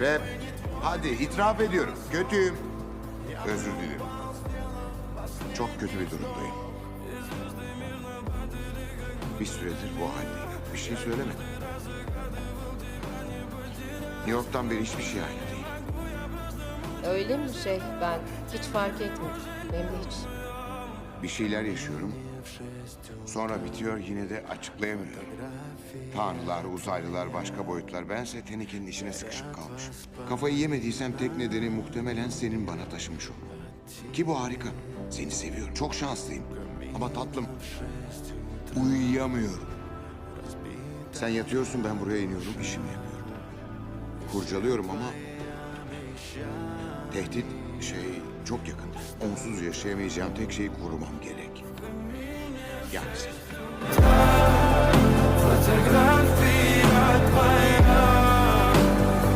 Ve hadi itiraf ediyorum. Kötüyüm. Özür dilerim. Çok kötü bir durumdayım. Bir süredir bu haldeyim. Bir şey söylemedim. New York'tan beri hiçbir şey aynı değil. Öyle mi şey? Ben hiç fark etmedim. Hem de hiç. Bir şeyler yaşıyorum. Sonra bitiyor yine de açıklayamıyorum. Tanrılar, uzaylılar, başka boyutlar. Bense tenekenin içine sıkışıp kalmışım. Kafayı yemediysem tek nedeni muhtemelen senin bana taşımış olman. Ki bu harika. Seni seviyorum. Çok şanslıyım. Ama tatlım. Uyuyamıyorum. Sen yatıyorsun ben buraya iniyorum işimi yapıyorum. Kurcalıyorum ama tehdit şey çok yakın. Onsuz yaşayamayacağım tek şeyi korumam gerek. Yani sen. Photograph